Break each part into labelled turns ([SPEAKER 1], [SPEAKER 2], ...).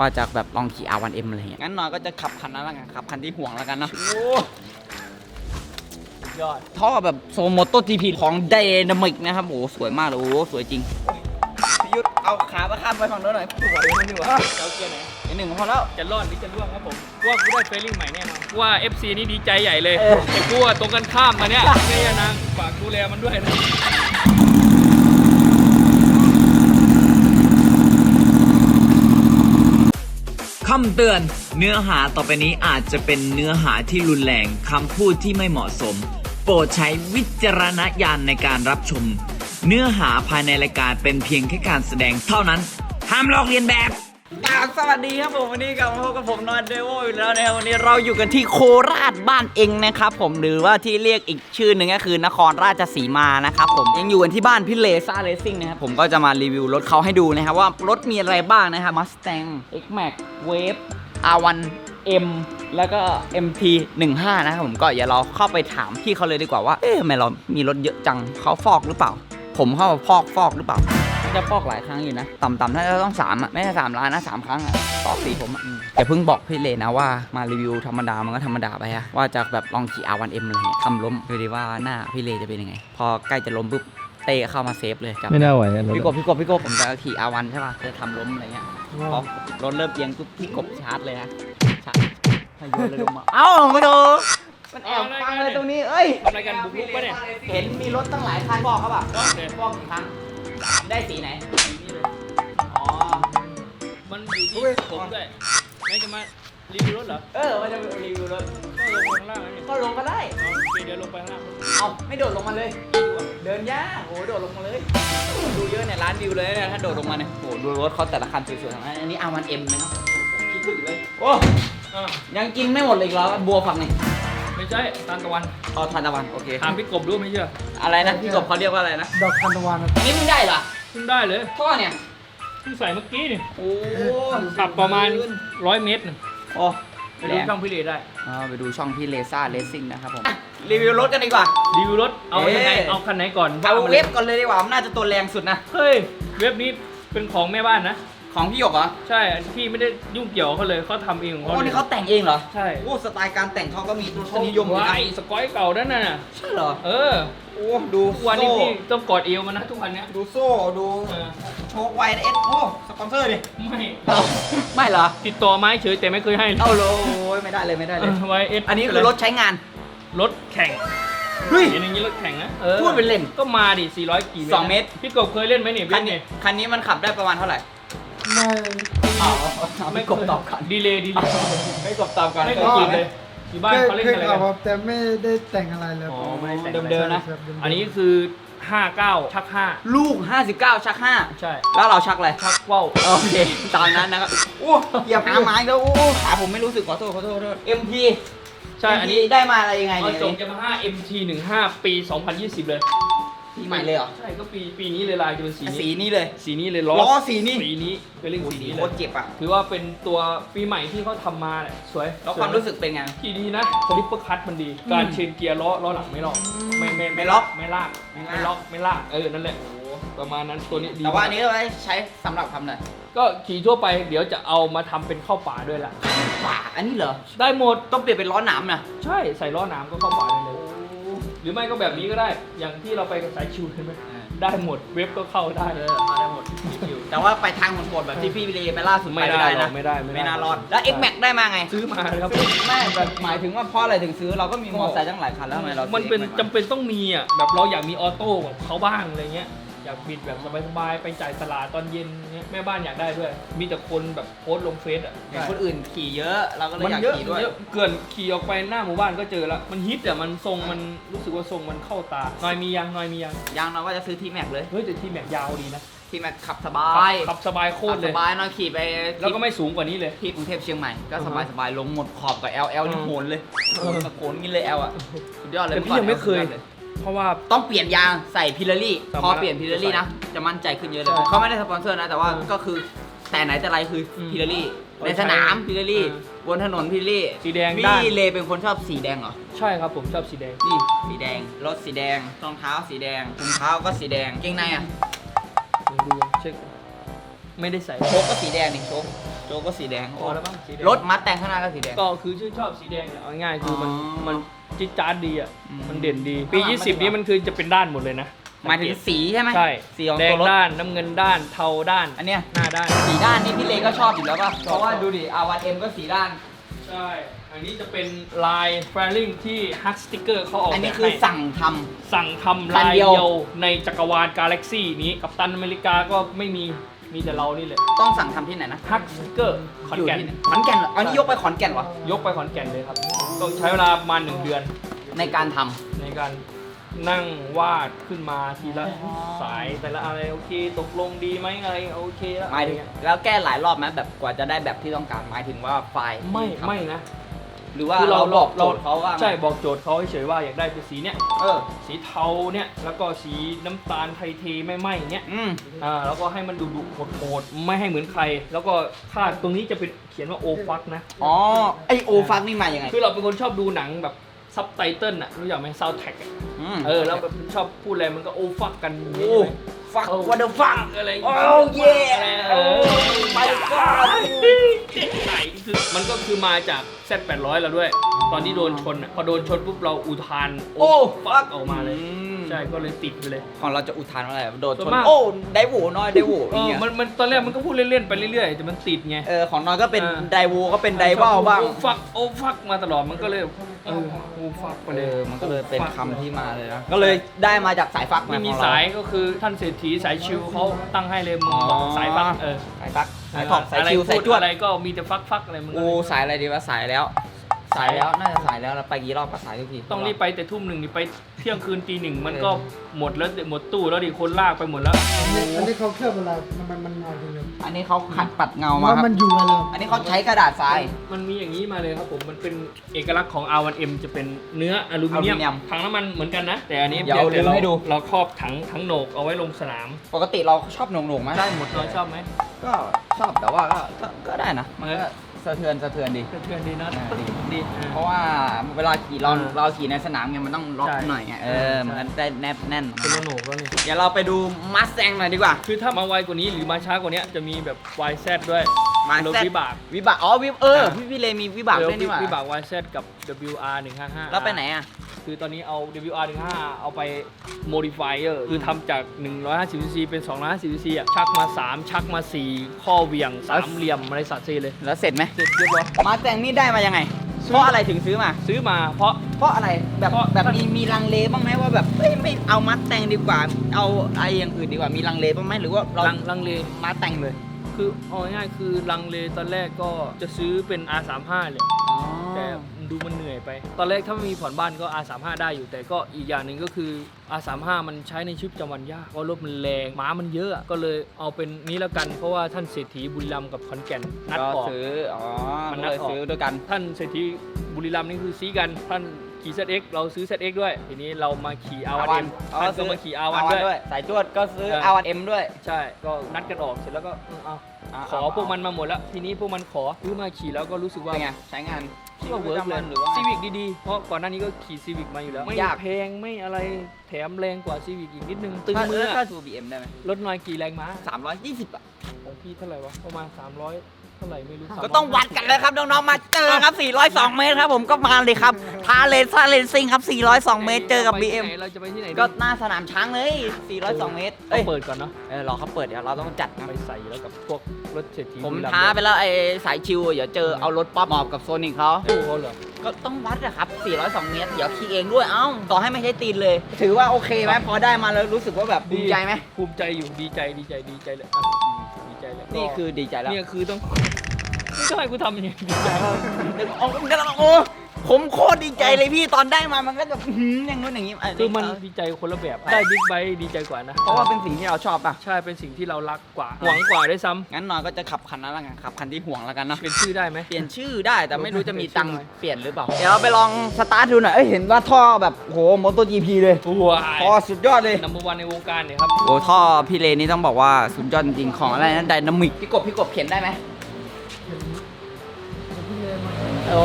[SPEAKER 1] ว่าจะแบบลองขี่ R1M อะไรอย่างเงี้ย งั้นหน่อยก็จะขับคันนั้นแล้วกันขับคันที่ห่วงแล้วกันเนาะโอ้ยอดท่อแบบโซโมโต GP ของไดนามิกนะครับโอ้สวยมากเลยโอ้สวยจริงพี่ยุทธเอาขามาข้ามไปฝั่งโน้นหน่อยสวยมันดีกว่า
[SPEAKER 2] เอาเกียร์ไหน
[SPEAKER 1] อีกหนึ่งพอแล้ว
[SPEAKER 2] จะรอดหรือจะร่วงครับผมกูว่ากูได้เฟรลลิ่งใหม่แน่นอนกูว่า FC นี่ดีใจใหญ่เลย
[SPEAKER 1] เออ
[SPEAKER 2] แต่กูอะตรงกันข้ามมาเนี่ยไม่ยานางฝากดูแลมันด้วยนะ
[SPEAKER 3] คำเตือน เนื้อหาต่อไปนี้อาจจะเป็นเนื้อหาที่รุนแรงคำพูดที่ไม่เหมาะสม โปรดใช้วิจารณญาณในการรับชม เนื้อหาภายในรายการเป็นเพียงแค่การแสดงเท่านั้นห้ามลอกเลียนแบบ
[SPEAKER 1] กราบสวัสดีครับผมวันนี้กลับมาพบกับผมนอนเดวอยู่แล้วนะครับวันนี้เราอยู่กันที่โคราชบ้านเองนะครับ ผมหรือว่าที่เรียกอีกชื่อหนึ่งก็คือนครราชสีมานะครับผมยังอยู่กันที่บ้านพี่เลซ่าเลซิ่งนะครับผมก็จะมารีวิวรถเขาให้ดูนะครับว่ารถมีอะไรบ้างนะครับ Mustang X-Max Wave R1 M แล้วก็ MT 15 นะครับผมก็อย่าเราเข้าไปถามพี่เขาเลยดีกว่าว่า เอ๊ะทำไมเรามีรถเยอะจังเขาฟอกหรือเปล่า ผมเข้ามาพอกฟอกหรือเปล่า จะฟอกหลายครั้งอยู่นะ ต่ำๆน่าจะต้องสามอะไม่ใช่สามล้านนะสามครั้งอะฟอกสีผมอะอืมอย่าเพิ่งบอกพี่เลนะว่ามารีวิวธรรมดามันก็ธรรมดาไปอะว่าจะแบบลองขี่ R1M อะไรเงี้ยทำล้มดูดิว่าหน้าพี่เลจะเป็นยังไง พอใกล้จะล้มปุ๊บเตะเข้ามาเซฟเลยจับ
[SPEAKER 4] ไม่น่าไหวอะรถ
[SPEAKER 1] พี่กบพี่กบพี่กบผมจะขี่ R1 ใช่ป่ะจะทำล้มอะไรเงี้ยพอรถเริ่มเอียงปุ๊บพี่กบชาร์จเลยฮะชาร์จให้โยนเลยลงมาเอ้าไม่โดนมันแอบฟังเลยตรงนี้เอ้ย
[SPEAKER 2] ทำรายการบุกรุกปะเนี่ย
[SPEAKER 1] เห็นมีรถตั้งหลายคันบอกเขาป่ะ
[SPEAKER 2] บอกเลย
[SPEAKER 1] ฟอกกี่ครั้ง ได้สีไหน อ๋อ
[SPEAKER 2] มันอยู่ที่ผมด้วยไหนจะมารีวิวรถเหรอ
[SPEAKER 1] เออมันจะรีวิวรถ
[SPEAKER 2] ก็ลงไปข้างล่างนะนี่
[SPEAKER 1] ก็ลงก็ได้
[SPEAKER 2] เอาโอเคเดี๋ยวลงไปข้างล่าง
[SPEAKER 1] เอาไม่โดดลงมาเลย เดินยากโอ้โหโดดลงมาเลย ดูเยอะเนี่ยร้านวิวเลยเนี่ยถ้าโดดลงมาเนี่ยโอ้โหดูรถเขาแต่ละคันสวยๆทั้งนั้นอันนี้อาวันเอ็มนะครับคิดถึงเลย โอ้
[SPEAKER 2] อ่า
[SPEAKER 1] ยังกินไม่หมดเลยอีกแล้วบัวฝั่งนี่
[SPEAKER 2] ไม่ใช่ตานตะวัน
[SPEAKER 1] อ๋อทานตะวันโอเค
[SPEAKER 2] ถามพี่กบดูไม่เชื่อ
[SPEAKER 1] อะไรนะพี่กบเขาเรียกว่าอะไรนะ
[SPEAKER 4] ดอกทานตะวัน
[SPEAKER 1] นี่มึงได้เหรอ
[SPEAKER 2] เพิ่งได้เลย
[SPEAKER 1] ท่อเนี่ย
[SPEAKER 2] เพิ่งใส่เมื่อกี้นี่
[SPEAKER 1] โอ้
[SPEAKER 2] ขับประมาณร้อยเมตรหนึ่ง
[SPEAKER 1] โอ้
[SPEAKER 2] ไปดูช่องพี่เลได้
[SPEAKER 1] อ่าไปดูช่องพี่เลซ่าเลสซิ่งนะครับผมรีวิวรถกันดีกว่า
[SPEAKER 2] รีวิวรถเอา
[SPEAKER 1] เอ๊ะ
[SPEAKER 2] ยังไงเอาคันไหนก่อน
[SPEAKER 1] เอา
[SPEAKER 2] มลย
[SPEAKER 1] เว็บก่อนเลยดีกว่ามันน่าจะตัวแรงสุดนะ
[SPEAKER 2] เฮ้ย เว็บนี้เป็นของแม่บ้านนะ
[SPEAKER 1] ของพี่หยกเหรอ
[SPEAKER 2] ใช่พี่ไม่ได้ยุ่งเกี่ยวกับเขาเลยเขาทำเองของ
[SPEAKER 1] โอ้
[SPEAKER 2] เขา
[SPEAKER 1] นี่เขาแต่งเองเหรอ
[SPEAKER 2] ใช่
[SPEAKER 1] โอ้สไตล์การแต่งเขาก็มีรสนิยมอยู่นะ
[SPEAKER 2] ว้ายสกอยเก่านั่นน่ะ
[SPEAKER 1] ใช่เหรอ
[SPEAKER 2] เออ
[SPEAKER 1] โอ้ดู
[SPEAKER 2] ทุกวันนี้
[SPEAKER 1] โซ่
[SPEAKER 2] พี่ต้องกอดเอวมันนะทุกวันเนี้ย
[SPEAKER 1] ดูโซ่ดู
[SPEAKER 2] เออ
[SPEAKER 1] โชคไวเอสโอ้สปอนเซอร์ดิ
[SPEAKER 2] ไม่
[SPEAKER 1] ไม่เหรอ
[SPEAKER 2] ติดต่อไมาเฉยแต่ไม่เคยให้
[SPEAKER 1] เอาโลยไม่ได้เลยไม่ได้เลย
[SPEAKER 2] ไว้เอส
[SPEAKER 1] อันนี้คือรถใช้งาน
[SPEAKER 2] รถแข่ง
[SPEAKER 1] เฮ้ย
[SPEAKER 2] เห็นอย่างนี้รถแข่งนะออ
[SPEAKER 1] พูดเป็นเล่น
[SPEAKER 2] ก็มาดิ400กี่
[SPEAKER 1] สองเมตร
[SPEAKER 2] พี่กบเคยเล่นไหมเนี่ย
[SPEAKER 1] คั
[SPEAKER 2] เล่
[SPEAKER 1] น
[SPEAKER 2] น
[SPEAKER 1] นี้
[SPEAKER 2] เนี่ย
[SPEAKER 1] คันนี้มันขับได้ประมาณเท่าไหร่
[SPEAKER 4] ไม่
[SPEAKER 1] อ๋อไม่กบตอบก่อน
[SPEAKER 2] ดีเลยดีเลย
[SPEAKER 1] ไม่กบตอบก่อน
[SPEAKER 2] ไม่เคยกินเลยอยู่บ้านเขาเล่น
[SPEAKER 4] เคย
[SPEAKER 2] กันอะไร
[SPEAKER 4] ขั
[SPEAKER 2] กับน
[SPEAKER 4] ครับแต่ไม่ได้แต่งอะไรเลย
[SPEAKER 2] อ๋อไม่ได้แต่ง
[SPEAKER 1] เดิมๆนะ
[SPEAKER 4] ใช่ครับเดิมๆ
[SPEAKER 2] อันนี้คือ 59 ชัก
[SPEAKER 1] ลูก 59 ชัก
[SPEAKER 2] 5 ใช่
[SPEAKER 1] 5แล้วเราชักอะไร
[SPEAKER 2] ชักว่าว
[SPEAKER 1] โอเคตามนั้นนะครับโอ้เหยียบหาไม้แล้วโอ้ขาผมไม่รู้สึกขอโทษขอโทษขอโทษ MT
[SPEAKER 2] ใช่ อันนี้
[SPEAKER 1] ได้มาอะไรยังไง
[SPEAKER 2] เอา
[SPEAKER 1] เนี่ย
[SPEAKER 2] จบ Yamaha MT 15 ปี 2020 เลย
[SPEAKER 1] ปีใหม่เลยเหรอ
[SPEAKER 2] ใช่ก็ปีปีนี้เลยลายจะเป็นสี
[SPEAKER 1] สี
[SPEAKER 2] นี้
[SPEAKER 1] นี้เลย
[SPEAKER 2] สีนี้เลย
[SPEAKER 1] ล้
[SPEAKER 2] ล้
[SPEAKER 1] อสีนี้
[SPEAKER 2] สีนี้เป็นเรื่องสี
[SPEAKER 1] สี
[SPEAKER 2] นี้
[SPEAKER 1] โค
[SPEAKER 2] เลย
[SPEAKER 1] ตรเจ็บอะ
[SPEAKER 2] ถือว่าเป็นตัวปีใหม่ที่เขาทำมาเนี่ยสวย
[SPEAKER 1] แล้วความรู้สึกเป็นไง
[SPEAKER 2] ที่ดีนะสลิปเปอร์คัตมันดี การเชนเกียร์ล้อล้อหลังไม่ลอกไม่ไม่
[SPEAKER 1] ไม่ล็อก
[SPEAKER 2] ไม่ลาก
[SPEAKER 1] ไม่
[SPEAKER 2] ไม่
[SPEAKER 1] ลาก
[SPEAKER 2] ล็อกไม่ลากเออนั่นแหละประมาณนั้นตัวนี้ดี
[SPEAKER 1] แต่ว่าอันนี้เราไว้ใช้สำหรับทำอะไร
[SPEAKER 2] ก็ขี่ทั่วไปเดี๋ยวจะเอามาทำเป็นเข้าป่าด้วยล่ะ
[SPEAKER 1] ป่าอันนี้เหรอ
[SPEAKER 2] ได้หมด
[SPEAKER 1] ต้องเปลี่ยนเป็นล้อหนามนะ
[SPEAKER 2] ใช่ใส่ล้อหนามก็เข้าป่าได้เลย หรือไม่ก็แบบนี้ก็ได้ อย่างที่เราไปกับสายชิวเห็นไหมได้หมดเว็บก็เข้าได้
[SPEAKER 1] เออเอาได้หมดอยู่แต่ว่าไปทางโหดๆแบบที่พี่วิเลไปล่าสุด
[SPEAKER 2] ไม่
[SPEAKER 1] ไป
[SPEAKER 2] ได้หร
[SPEAKER 1] นะ
[SPEAKER 2] อกไม่ได้ไม่ได้
[SPEAKER 1] ไม่น่ารอดแล้ว X Max ได้มาไง
[SPEAKER 2] ซื้อมาครับ
[SPEAKER 1] ไม่แบบหมายถึงว่าเพราะอะไรถึงซื้อเราก็มีมอเตอร์ไซค์ตั้งหลายคันแล้วทำไมเรา
[SPEAKER 2] มั
[SPEAKER 1] มัน
[SPEAKER 2] เป็นจำเป็นต้องมีอะแบบเราอยากมีออโต้แบบเขาบ้างอะไรเงี้ย อยากบิดแบบสบายๆไปจ่ายตลาดตอนเย็นเงี้ยแม่บ้านอยากได้ด้วย มีแต่คนแบบโพสต์ลงเฟซอะ
[SPEAKER 1] เห็นคนอื่นขี่เยอะเราก็เลย
[SPEAKER 2] มัน
[SPEAKER 1] อยาก
[SPEAKER 2] เยอะ
[SPEAKER 1] ขี่ด้วย
[SPEAKER 2] เยอะเกินขี่ออกไปหน้าหมู่บ้านก็เจอแล้วมันฮิตอะมันทรงมันรู้สึกว่าทรงมันเข้าตาหน่อยมียังหน่อยมียัง
[SPEAKER 1] ยังเราก็จะซื้อทีแม็กเลย
[SPEAKER 2] เฮ้ยแต่ที่แม็กยาวดีนะ
[SPEAKER 1] ทีแม็กขับสบา
[SPEAKER 2] ขั
[SPEAKER 1] ย
[SPEAKER 2] ขับสบายโคตรเล
[SPEAKER 1] ขั
[SPEAKER 2] ย
[SPEAKER 1] บสบายน้อยขี่ไป
[SPEAKER 2] แล้วก็ไม่สูงกว่านี้เลย
[SPEAKER 1] ที่กรุงเทพเชียงใหม่ก็
[SPEAKER 2] อือ
[SPEAKER 1] ส
[SPEAKER 2] ฮะ
[SPEAKER 1] บายสบายลงหมดขอบกับ L L นี่
[SPEAKER 2] อืม
[SPEAKER 1] โหนเลย
[SPEAKER 2] เออ
[SPEAKER 1] โหนกินเลย L อะสุดยอดเลย
[SPEAKER 2] แต่พี่ยังไม่เคย
[SPEAKER 1] สุดอดล
[SPEAKER 2] เพราะว่า
[SPEAKER 1] ต้องเปลี่ยนยางใส่พิลารี่
[SPEAKER 2] แต่
[SPEAKER 1] พอ
[SPEAKER 2] ว่า
[SPEAKER 1] เปลี่ยนพิลารี่นะ จะมั่นใจขึ้นเยอะเลย
[SPEAKER 2] ใช่
[SPEAKER 1] เขาไม่ได้สปอนเซอร์นะ แต่ว่า
[SPEAKER 2] อืม
[SPEAKER 1] ก็คือแต่ไหนแต่ไรคืออ
[SPEAKER 2] ม
[SPEAKER 1] พิลารี่
[SPEAKER 2] เอา
[SPEAKER 1] ใน
[SPEAKER 2] ใช้
[SPEAKER 1] สนามพิลารี่
[SPEAKER 2] อืม
[SPEAKER 1] บนถนนพิลารี่
[SPEAKER 2] สีแดง
[SPEAKER 1] พี่
[SPEAKER 2] ได้
[SPEAKER 1] เลเป็นคนชอบสีแดงเหรอ
[SPEAKER 2] ใช่ครับผมชอบสีแดง
[SPEAKER 1] นี่สีแดง รถสีแดง รองเท้าสีแดงถุงเท้าก็สีแดง เกงในอะ
[SPEAKER 2] ดูเช็ค ไม่ได้ใส่
[SPEAKER 1] โชคก็สีแดงนี่โชค
[SPEAKER 2] โจ
[SPEAKER 1] จ๊กก็สีแดง
[SPEAKER 2] พอแล้วบ้างสีแดง
[SPEAKER 1] รถมัดแต่งข้างหน้าก็สีแดง
[SPEAKER 2] ก็คือชื่นชอบสีแดงเนี่ยเอาง่ายๆคือมัน
[SPEAKER 1] อ๋อ
[SPEAKER 2] มันจิ๊ดจ๊าดดีอะ
[SPEAKER 1] อืม
[SPEAKER 2] มันเด่นดี ปี
[SPEAKER 1] ข้างหลัง
[SPEAKER 2] 20นี้มันคือจะเป็นด้านหมดเลยนะ
[SPEAKER 1] หมายถึงสีใช่ไหม
[SPEAKER 2] ใช่
[SPEAKER 1] สีของ
[SPEAKER 2] แด
[SPEAKER 1] ตัว
[SPEAKER 2] ง
[SPEAKER 1] รถ
[SPEAKER 2] ด้านน้ำเงินด้านเทาด้าน
[SPEAKER 1] อันเนี้ย
[SPEAKER 2] หน้าด้าน
[SPEAKER 1] สีด้านนี่พี่เลก็ชอบอยู่แล้วป่ะ
[SPEAKER 2] ชอบ
[SPEAKER 1] เพราะว่าดูดิอาวันเอ็มก็สีด้าน
[SPEAKER 2] ใช่ อันนี้จะเป็นลายแฟริงที่ฮักสติกเกอร์เขาออก
[SPEAKER 1] อันนี้
[SPEAKER 2] แบบ
[SPEAKER 1] คือ
[SPEAKER 2] ให้
[SPEAKER 1] สั่งทำ
[SPEAKER 2] สั่งทำ
[SPEAKER 1] คั
[SPEAKER 2] ลานย
[SPEAKER 1] เดี
[SPEAKER 2] เดี
[SPEAKER 1] ย
[SPEAKER 2] ยว วในจักรวาลกาแล็กซี่นี้ กับตันอเมริกาก็ไม่มี มีแต่เรานี่แหละ
[SPEAKER 1] ต้องสั่งทำที่ไหนนะ
[SPEAKER 2] ฮักสติกเกอร์ขอน
[SPEAKER 1] ยู่
[SPEAKER 2] แก่น
[SPEAKER 1] ที่ไหขอนแก่นเหรออันนี้ยกไปขอนแก่นวะ
[SPEAKER 2] ยกไปขอนแก่นเลยครับ ต้องใช้เวลาประมาณหนึ่งเดือน
[SPEAKER 1] ในการทำ
[SPEAKER 2] ในการนั่งวาดขึ้นมาทีละสายแต่ละอะไรโอเค ตกลงดีไหมอะไรโอเคแล้ว
[SPEAKER 1] หมายถึงแล้วแก้หลายรอบไหมแบบกว่าจะได้แบบที่ต้องการหมายถึงว่าไฟล์
[SPEAKER 2] ไม่
[SPEAKER 1] ที่ทำ
[SPEAKER 2] ไม่นะ
[SPEAKER 1] หรือว่า
[SPEAKER 2] คือ
[SPEAKER 1] เรา
[SPEAKER 2] เรา
[SPEAKER 1] บอก
[SPEAKER 2] เรา
[SPEAKER 1] โจทย์เขาว่า
[SPEAKER 2] ใช่บอกโจทย์เขาเฉยๆว่าอยากได้เป็นสีเนี้ย
[SPEAKER 1] เออ
[SPEAKER 2] สีเทาเนี่ยแล้วก็สีน้ำตาลไทยเทไม่ไหม้เนี้ย
[SPEAKER 1] อืม
[SPEAKER 2] อ่าแล้วก็ให้มันดุดุโหดๆไม่ให้เหมือนใคร แล้วก็ถ้าตรงนี้จะเป็นเขียนว่าโอฟักนะ
[SPEAKER 1] อ๋อไอโอฟักนี่มายังไง
[SPEAKER 2] คือเราเป็นคนชอบดูหนังแบบซับไตเติลอะรู้จักไหมซาวแท็ก
[SPEAKER 1] ม
[SPEAKER 2] เออแล้วแบบชอบพูดอะไรมันก็โอฟักกัน
[SPEAKER 1] โอ้ ฟักวันเดอร์ฟัก
[SPEAKER 2] อะไร
[SPEAKER 1] โอ้เย่
[SPEAKER 2] อะไรเออ
[SPEAKER 1] ไปก่อน
[SPEAKER 2] เด็กไหนคือมันก็คือมาจาก Z800 เราด้วย ตอนที่โดนชนอะพอโดนชนปุ๊บเราอุทาน
[SPEAKER 1] โอ้
[SPEAKER 2] ฟักออกมาเลย
[SPEAKER 1] อืม
[SPEAKER 2] ใช่ก็เลยติดไปเลย
[SPEAKER 1] ของเราจะอุทานว่าอะไรโดด
[SPEAKER 2] ส่
[SPEAKER 1] ช
[SPEAKER 2] วนนมาก
[SPEAKER 1] โอ้ได้โหวน้อยได้โหวอ
[SPEAKER 2] เอย่างอ
[SPEAKER 1] เงี้ย
[SPEAKER 2] มันมันตอนแรกมันก็พูดเล่นๆไปเรื่อยๆแต่มันติดไง
[SPEAKER 1] เออของน้อยก็เป็น
[SPEAKER 2] อ่า
[SPEAKER 1] ไดโวก็เป็นไดเบ้าบ้าง
[SPEAKER 2] โอ้ฟักโอ้ฟักมาตลอดมันก็เลยเออโอ้ฟักไป
[SPEAKER 1] เอ
[SPEAKER 2] เลย
[SPEAKER 1] อมันก็เลยเป็น
[SPEAKER 2] โอ้ฟั
[SPEAKER 1] คำที่มาเลยนะ ก็เลยได้มาจากสายฟัก
[SPEAKER 2] ไม่มี
[SPEAKER 1] ของเร
[SPEAKER 2] สายก็คือท่านเศรษฐีสายชิวเขาตั้งให้เลยมึง
[SPEAKER 1] อ๋อ
[SPEAKER 2] บอกสายฟักเออ
[SPEAKER 1] สายฟัก สายถอดสายชิว
[SPEAKER 2] อะไร
[SPEAKER 1] สายจวด
[SPEAKER 2] อะไรก็มีแต่ฟักฟักอะไรมึงก็
[SPEAKER 1] โอ้
[SPEAKER 2] เลย
[SPEAKER 1] สายอะไรดีวะสายแล้ว สายแล้วน่าจะสายแล้วเราไปกี่รอบก็สายทุกที
[SPEAKER 2] ต้องรีบไปแต่ทุ่มหนึ่งนี่ไปเที่ยงคืนตีหนึ่งมันก็หมดแล้วหมดตู้แล้วดิคนลากไปหมดแล้ว
[SPEAKER 4] อันนี้อันนี้เขาเคลือบอะไรมันมันมันเอาจริงเลย
[SPEAKER 1] อันนี้เขาขัดปัดเงามา
[SPEAKER 4] ว่า
[SPEAKER 1] ครับ
[SPEAKER 4] มันอยู่อะไร
[SPEAKER 1] อันนี้เขาใช้กระดาษทราย
[SPEAKER 2] มันมีอย่างนี้มาเลยครับผมมันเป็นเอกลักษณ์ของ R1M จะเป็นเนื้ออลูมิเนีย
[SPEAKER 1] อลูมิเนียม
[SPEAKER 2] มถังน้ำมันเหมือนกันนะ แต่อันนี้
[SPEAKER 1] เดี๋ยวเอา
[SPEAKER 2] แต่
[SPEAKER 1] ลิงก์ให้ดู
[SPEAKER 2] เราครอบถังถังโหนกเอาไว้ลงสนาม
[SPEAKER 1] ปกติเราชอบหน่วงๆไหม
[SPEAKER 2] ได้หมดเราชอบไหม
[SPEAKER 1] ก็ชอบแต่ว่าก็ก็ก็ได้นะมันก็ สะเทือนสะเทือนดี
[SPEAKER 2] เพื่อนๆดีนะ
[SPEAKER 1] อ่าดี
[SPEAKER 2] ดี
[SPEAKER 1] เพราะว่าเวลาขี่เรา
[SPEAKER 2] อ่า
[SPEAKER 1] เราขี่ในสนามไงมันต้องล็อก
[SPEAKER 2] ใช่
[SPEAKER 1] หน่อยไงเออ
[SPEAKER 2] ใช่
[SPEAKER 1] มันก็ได้แนบแน่น
[SPEAKER 2] เป็นโหนกแล้วนี่
[SPEAKER 1] เดี๋ยวเราไปดูมัสแซงหน่อยดีกว่าคือ
[SPEAKER 2] ถ้ามาไวกว่านี้หรือมาช้ากว่านี้จะมีแบบ YZ ด้วย
[SPEAKER 1] มา
[SPEAKER 2] รถ
[SPEAKER 1] แซ
[SPEAKER 2] วิบาก
[SPEAKER 1] วิบากอ๋อวิบเออ
[SPEAKER 2] อ่า
[SPEAKER 1] พี่พี่เลมีวิบากด้วยนี่หว่า
[SPEAKER 2] วิบาก YZ กับ WR 155
[SPEAKER 1] แล้วไปไหนอะ
[SPEAKER 2] คือตอนนี้เอา WR 155เอาไป modifier คือทำจาก 150cc เป็น 250cc อะ ชักมา 3 ชักมา 4 ข้อเหวี่ยง สามเหลี่ยมอะไรสัตว์ซีเลย
[SPEAKER 1] แล้วเสร็จไหม
[SPEAKER 2] เสร็จเรียบร้อย
[SPEAKER 1] มาแซงนี่ได้มายังไง
[SPEAKER 2] ซื้อ
[SPEAKER 1] เพราะอะไรถึงซื้อมา
[SPEAKER 2] ซื้อมาเพราะ
[SPEAKER 1] เพราะอะไรแบบ
[SPEAKER 2] เพราะ
[SPEAKER 1] แบบมีมีลังเลบ้างไหมว่าแบบเอ้ยไม่เอามัดแต่งดีกว่า เอาอะไรอย่างอื่นดีกว่ามีลังเลบ้างไหมหรือว่าเรา
[SPEAKER 2] ลังลังเล
[SPEAKER 1] มาแต่งเลย
[SPEAKER 2] คือเอาง่ายๆคือลังเลตอนแรกก็จะซื้อเป็น R35 เลย แต่ ดูมันเหนื่อยไป ตอนแรกถ้าไม่มีผ่อนบ้านก็ R35 ได้อยู่ แต่ก็อีกอย่างหนึ่งก็คือ R35 มันใช้ในชีวิตประจำวันยากเพราะรถมันแรงม้ามันเยอะก็เลยเอาเป็นนี้แล้วกันเพราะว่าท่านเศรษฐีบุรีรัมย์กับขอนแก่นนัด
[SPEAKER 1] ก็
[SPEAKER 2] ออก
[SPEAKER 1] ซื้อ อ๋อ
[SPEAKER 2] มัน
[SPEAKER 1] ก็
[SPEAKER 2] นัด
[SPEAKER 1] เลย
[SPEAKER 2] ออก
[SPEAKER 1] ซื้อด้วยกัน
[SPEAKER 2] ท่านเศรษฐีบุรีรัมย์นี่คือซีกันท่านขี่ ZX เราซื้อ ZX ด้วย ทีนี้เรามาขี่ R1M
[SPEAKER 1] อ๋อ
[SPEAKER 2] ท่านก็
[SPEAKER 1] ซื้อ
[SPEAKER 2] มาขี่ R1 ด้วย
[SPEAKER 1] สายจวดก็ซื้อ
[SPEAKER 2] เออ
[SPEAKER 1] R1M ด้วย
[SPEAKER 2] ใช่ ก็นัดกันออกเสร็จแล้วก็เออเอา
[SPEAKER 1] อ่า
[SPEAKER 2] ขอพวกมันมาหมดแล้ว ทีนี้พวกมันขอซื้อมาขี่แล้วก็รู้สึกว่า
[SPEAKER 1] เป็นไง ใช้งาน
[SPEAKER 2] คิดว่าเวิร์กเลย
[SPEAKER 1] หรือว่า
[SPEAKER 2] ซีวิกดีๆ เพราะก่อนหน้านี้ก็ขี่ซีวิกมาอยู่แล้วไม่
[SPEAKER 1] ยาก
[SPEAKER 2] แพงไม่อะไรแถมแรงกว่าซีวิกอีกนิดนึงตึง
[SPEAKER 1] ถ้า
[SPEAKER 2] มือ
[SPEAKER 1] ถ้า
[SPEAKER 2] อะ
[SPEAKER 1] สู BM ได้ไหม
[SPEAKER 2] รถน้อยกี่แรงม้า
[SPEAKER 1] สามร้อยยี่สิบอะ
[SPEAKER 2] ของพี่เท่าไหร่วะประมาณ300เท่าไหร่ไม่รู้
[SPEAKER 1] ก็ต้องวัดกันเลยครับน้องๆมาเจอครับ 402 เมตรครับผมก็มาเลยครับทาเลนซ่าเลนซิงครับ 402 เมตรเจอกับ BM
[SPEAKER 2] เราจะไปที่ไหนดี
[SPEAKER 1] ก็หน้าสนามช้างเลย 402 เมตร
[SPEAKER 2] ต้อ
[SPEAKER 1] เอ้ย
[SPEAKER 2] งเปิดก่อนเนาะ
[SPEAKER 1] เออรอเขาเปิดเดี๋ยวเราต้องจัดนะ
[SPEAKER 2] ไปใส่แล้วกับพวกรถเศรษฐี
[SPEAKER 1] ผม
[SPEAKER 2] บุรีรัย์
[SPEAKER 1] ท้าไปแล้วไอ้สายชิวเดี๋ยวเจอเอารถป๊อปหมอบกับโซนิกเขา
[SPEAKER 2] ตู้เขาเหรอ
[SPEAKER 1] ก็ต้องวัดนะครับ 402 เมตร เดี๋ยวขี่เองด้วย เอ้า ต่อให้ไม่ใช่ตีนเลย ถือว่าโอเคไหมพอได้มาแล้วรู้สึกว่าแบบภูมิใจไหม
[SPEAKER 2] ภูมิใจอยู่ ดีใจ ดีใจ ดีใจเลยอะดีใจเลย
[SPEAKER 1] นี่คือดีใจแล้ว
[SPEAKER 2] เนี่ยคือต้องนี่ก็ให้กูทำยังไงดีใจ
[SPEAKER 1] โอ้โอ้ ผมโคตรดีใจเลยพี่ตอนได้มามันก็แบบอื้อหืออย่างนู้นอย่างนี้ะ
[SPEAKER 2] คือมันดีใจคนละแบบได้บิ๊กไบค์ดีใจกว่านะ
[SPEAKER 1] เพราะว่าเป็นสิ่งที่เราชอบป่ะ
[SPEAKER 2] ใช่เป็นสิ่งที่เรารักกว่าหวังกว่าด้วยซ้ำ
[SPEAKER 1] งั้นนอยก็จะขับคันนั้นละกันขับคันที่ห่วงแล้วกันเนาะ
[SPEAKER 2] เป็นชื่อได้ไหม
[SPEAKER 1] เปลี่ยนชื่อได้แต่ไม่รู้จะมีตังค์
[SPEAKER 2] เปลี่ยนชื่อหน่อย
[SPEAKER 1] เปลี่ยนหรือเปล่า เดี๋ยวเราไปลองสตาร์ทดูหน่อย เอ้ยเห็นว่าท่อแบบโหมอเตอร์จีพีเลย
[SPEAKER 2] ว้า
[SPEAKER 1] ท่อสุดยอดเลย
[SPEAKER 2] นัมเบอร์วันในวงการเนี่ยครับ
[SPEAKER 1] โอ้ท่อพี่เลนี่ต้องบอกว่าสุดยอดจริงๆของอะไรนะไดนามิกพี่กบพี่กบเขียนได้ไหมโอ้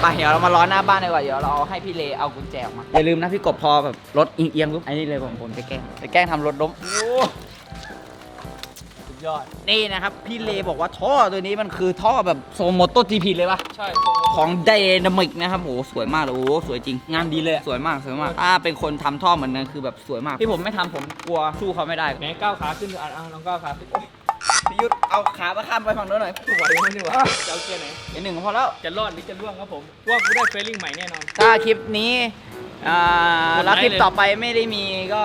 [SPEAKER 1] ไปเดี๋ยวเรามาล้อหน้าบ้านดีกว่าเดี๋ยวเราเอาให้พี่เลเอากุญแจออกมาอย่าลืมนะพี่กบพอแบบรถเอียงๆปุ๊บไอ้นี่เลยผมผมจะแกล้งจะแกล้งทำรถล้มโอ้
[SPEAKER 2] สุดยยอด
[SPEAKER 1] นี่นะครับพี่เลบอกว่าท่อตัวนี้มันคือท่อแบบโซโมโตจีพีเลยปะ
[SPEAKER 2] ใช่
[SPEAKER 1] ของไดนามิกนะครับโอ้โหสวยมากเลยโอ้โหสวยจริง งานดีเลยสวยมากสวยมากถ้าเป็นคนทำท่อเหมือนกันคือแบบสวยมากที่ผมไม่ทำผมกลัวสู้เขาไม่ได้
[SPEAKER 2] แหมก้าวขาขึ้นอะอะลองก้าวขาขึ้นโอ๊ย
[SPEAKER 1] พี่ยุทธเอาขามาข้ามไปฝั่งโน้นหน่อย
[SPEAKER 2] ไหวไหมนี่วะจะเอาเกียร์ไหน
[SPEAKER 1] เดี๋ยวหนึ่งพอแล้ว
[SPEAKER 2] จะรอดหรือจะล่วงครับผมว่ากูได้เฟรลิ่งใหม่แน่นอน
[SPEAKER 1] ถ้าคลิปนี้อ่า
[SPEAKER 2] กดไลค์
[SPEAKER 1] แล้วคลิป
[SPEAKER 2] เลย
[SPEAKER 1] ต่อไปไม่ได้มีก็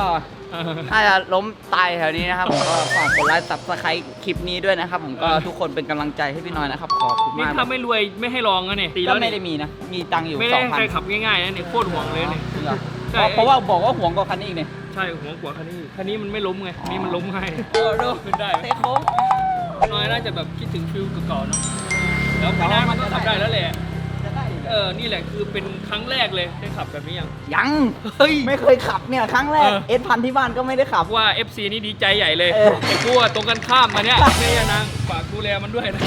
[SPEAKER 1] น่าจะล้มตายแถวนี้นะครับ ผมก็ฝากกดไลค์ซับสไครต์คลิปนี้ด้วยนะครับ ผมก็ทุกคนเป็นกำลังใจให้พี่น้อยนะครับ ขอบคุณ
[SPEAKER 2] นี่
[SPEAKER 1] มาก
[SPEAKER 2] ถ้าไม่รวยไม่ให้ลองนะเนี่ยตี
[SPEAKER 1] ก็
[SPEAKER 2] แล้ว
[SPEAKER 1] ไม่
[SPEAKER 2] เนี่ย
[SPEAKER 1] ได้มีนะ มีตังค์อยู่
[SPEAKER 2] ไม่
[SPEAKER 1] ส
[SPEAKER 2] ได้
[SPEAKER 1] องพัน
[SPEAKER 2] ใครขับง่ายๆนะเนี่ยโคตรห่วงเลยเนี่ยใช่
[SPEAKER 1] เพราะว่าบอกว่าห่วงกว่าคันนี้อีกเนี่ย
[SPEAKER 2] ใช่ห่วงกว่าคันนี้คันนี้มันไม่ล้มไงคันนี้มันล้มง่าย
[SPEAKER 1] เออดู
[SPEAKER 2] ขึ้นได้
[SPEAKER 1] เตะโค้ง
[SPEAKER 2] น้อยน่าจะแบบคิดถึงฟิลเก่าๆเนาะแล้วปีหน้ามันก็ขับได้แล้วแหละ
[SPEAKER 1] จะได้ดิ
[SPEAKER 2] เออ นี่แหละคือเป็นครั้งแรกเลยได้ขับแบบนี้ยัง
[SPEAKER 1] ยัง
[SPEAKER 2] เฮ้ย
[SPEAKER 1] ไม่เคยขับเนี่ยครั้งแรก
[SPEAKER 2] เออ
[SPEAKER 1] เอสพันที่บ้านก็ไม่ได้ขับ
[SPEAKER 2] ว่า FC นี่ดีใจใหญ่เลย
[SPEAKER 1] เออ
[SPEAKER 2] แต่กูอะตรงกันข้ามมาเนี่ยไม่ยานางฝากดูแลมันด้วยนะ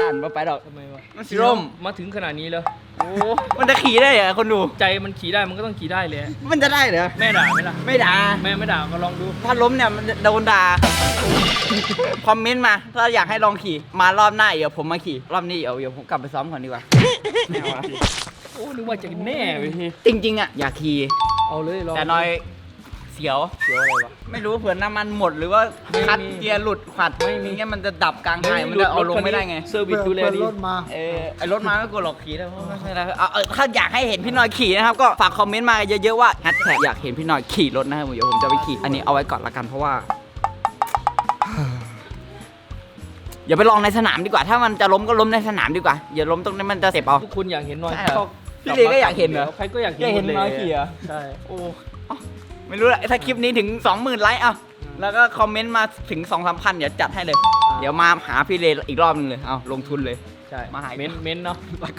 [SPEAKER 1] ย่านมาไปดอก
[SPEAKER 2] ทำไมวะ
[SPEAKER 1] มันสี ร่ม
[SPEAKER 2] มาถึงขนาดนี้แล้ว
[SPEAKER 1] โอ้มันจะขี่ได้เหรอคนดู
[SPEAKER 2] ใจมันขี่ได้มันก็ต้องขี่ได้เลย
[SPEAKER 1] มันจะได้เหรอ
[SPEAKER 2] แม่ด่าไหมล่ะ
[SPEAKER 1] ไม่ด่า
[SPEAKER 2] แม่ไม่ด่าก็ลองดู
[SPEAKER 1] ถ้าล้มเนี่ยมันโดนด่า คอมเมนต์มา ถ้าอยากให้ลองขี่ มารอบหน้าเดี๋ยวผมมาขี่ รอบนี้เดี๋ยวเดี๋ยวผมกลับไปซ้อมก่อนดีกว่าไม่เอาละ
[SPEAKER 2] โอ้นึกว่าจะแน่ไปที
[SPEAKER 1] จริงๆอะอยากขี่
[SPEAKER 2] เอาเลยลอง
[SPEAKER 1] แต่น้อย เสียว
[SPEAKER 2] เดี๋ยวอะไรวะ
[SPEAKER 1] ไม่รู้เผื่อน้ำมันหมดหรือว่า
[SPEAKER 2] ไม่มี
[SPEAKER 1] คัดเกียร์หลุดขัด
[SPEAKER 2] ไม่มี
[SPEAKER 1] เงี้ยมันจะดับกลางทางมันจะเอาลงไม่ได้ไง
[SPEAKER 2] เซอร์วิสดูแล
[SPEAKER 4] เปิด
[SPEAKER 2] ดี
[SPEAKER 4] รถมา
[SPEAKER 1] เออไอรถมาก็กลัวหลอกขี่ได้เพราะไม่ใช่แล้วเอาเอาถ้าอยากให้เห็นพี่หน้อยขี่นะครับ ก็ฝากคอมเมนต์มาเยอะๆว่าแฮชแท็กอยากเห็นพี่หน้อยขี่รถนะครับเดี๋ยวผมจะไปขี่อันนี้เอาไว้ก่อนละกันเพราะว่า อย่าไปลองในสนามดีกว่า ถ้ามันจะล้มก็ล้มในสนามดีกว่า อย่าล้มตรงนี้นมันจะเจ็บเอา
[SPEAKER 2] ทุกคนอยากเห็นน้อย
[SPEAKER 1] ใช่เหรอ
[SPEAKER 2] ก็
[SPEAKER 1] พี่เลก็อยากเห็นเหรอ
[SPEAKER 2] ใครก็อยากเห็น
[SPEAKER 1] อยากเห็น
[SPEAKER 2] มดล
[SPEAKER 1] น้อยขี่เหรอ
[SPEAKER 2] ใช่
[SPEAKER 1] โอ้เอ้า ไม่รู้ละถ้าคลิปนี้ถึง 20,000 ไลค์เอาแล้วก็คอมเมนต์มาถึง2 3 0 0พันเดี๋ยวจัดให้เลย เดี๋ยวมาหาพี่เลอีกรอบหนึงเลย เอาลงทุนเลย
[SPEAKER 2] ใช่
[SPEAKER 1] มาหา
[SPEAKER 2] เม้นเม้นเนาะ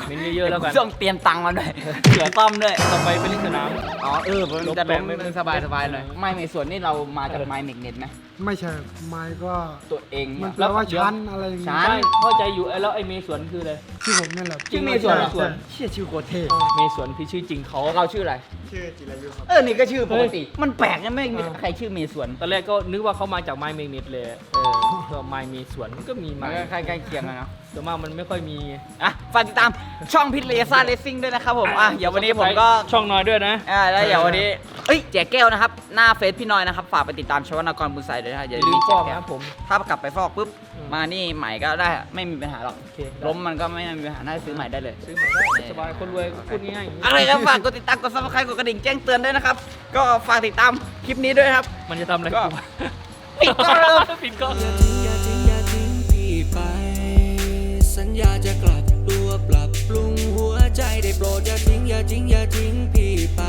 [SPEAKER 2] เม้นเยอะๆแล้วกัน
[SPEAKER 1] ต้องเตรียมตังค์มาด้วยเผื่อซ่อมด้วย
[SPEAKER 2] ต่อไปเป็นลิงสนาม
[SPEAKER 1] อ๋อเออมัน
[SPEAKER 2] ลบ
[SPEAKER 1] จะ
[SPEAKER 2] แป
[SPEAKER 1] ล้ะม
[SPEAKER 2] ไม่
[SPEAKER 1] ไม่สบายสบายๆหน่อย
[SPEAKER 2] เออ
[SPEAKER 1] ไม่ในส่วนนี่เรามาจากไมเมกเน็ตไหม
[SPEAKER 4] ไม่ใช่ไม้ก็
[SPEAKER 1] ตัวเอง
[SPEAKER 4] มัน
[SPEAKER 1] เนี่ย
[SPEAKER 4] แปลว่าชั้นอะไรอย่าง
[SPEAKER 1] ชั้
[SPEAKER 4] งี้
[SPEAKER 1] น
[SPEAKER 2] ใช่เข้าใจอยู่ไอ้แล้วไอ้เมสวนคืออะไร
[SPEAKER 4] ชื่อผมนี่แหละ
[SPEAKER 1] ชื่อเมย์สวนเหรอ
[SPEAKER 4] ใช่
[SPEAKER 1] เชี่ยชื่อโคตรเท่
[SPEAKER 2] เมสวนคือชื่อจริงเขา
[SPEAKER 1] เราชื่ออะไร
[SPEAKER 4] ชื่อจิรายุครับ
[SPEAKER 1] เออนี่ก็ชื่อปกติ มันแปลกนะไม่มี
[SPEAKER 2] เออ
[SPEAKER 1] ใครชื่อเมย์สวน
[SPEAKER 2] ตอนแรกก็นึกว่าเขามาจากไมเมกเน็ตเลยเออก็ไมเมสวนก็มี
[SPEAKER 1] มั
[SPEAKER 2] มาน
[SPEAKER 1] ก็ใกล้ๆเคียงกันเนาะ
[SPEAKER 2] แต่มากมันไม่ค่อยมี
[SPEAKER 1] อะฝากติดตามช่องพิทเลซ่าเลสซิ่งด้วยนะครับผมอะเดี๋ยววันนี้ผมก็
[SPEAKER 2] ช่องน้อยด้วยนะ
[SPEAKER 1] อ่าแล้วเดี๋ยววันนี้เอ้ยแจกแก้วนะครับ หน้าเฟซพี่น้อยนะครับ ฝากไปติดตามชวนากรบุญใส่ด้วยนะ
[SPEAKER 2] อ
[SPEAKER 1] อย่า
[SPEAKER 2] ย่า
[SPEAKER 1] ลื
[SPEAKER 2] ลื
[SPEAKER 1] ม
[SPEAKER 2] ม
[SPEAKER 1] แจ
[SPEAKER 2] ฟอกก
[SPEAKER 1] แก้ว
[SPEAKER 2] นะผม
[SPEAKER 1] ถ้ากลับไปฟอกปุ๊บ
[SPEAKER 2] อืม
[SPEAKER 1] มานี่ใหม่ก็ได้ไม่มีปัญหาหรอก
[SPEAKER 2] โอเค
[SPEAKER 1] ล้มมันก็ไม่มีปัญหาน่าจะซื้อใหม่ได้เลย
[SPEAKER 2] ซื้อใหม่ได้สบายคนรวยพูดง่ายๆอย่างนี้
[SPEAKER 1] อะไรครับฝากกดติดตามกดซับสไครต์กดกระดิ่งแจ้งเตือนด้วยนะครับ ก็ฝากติดตามคลิปนี้ด้วยนะครับ
[SPEAKER 2] มันจะทำอะไร
[SPEAKER 1] ก็
[SPEAKER 2] กูวะ
[SPEAKER 1] ปิดกล้องเลย
[SPEAKER 2] ปิดกล้อง
[SPEAKER 5] อย่าทิ้งอย่าทิ้งอย่าทิ้งพี่ไป สัญญาจะกลับตัวปรับปรุงหัวใจได้โปรดอย่าทิ้งอย่าทิ้งอย่าทิ้งพี่ไป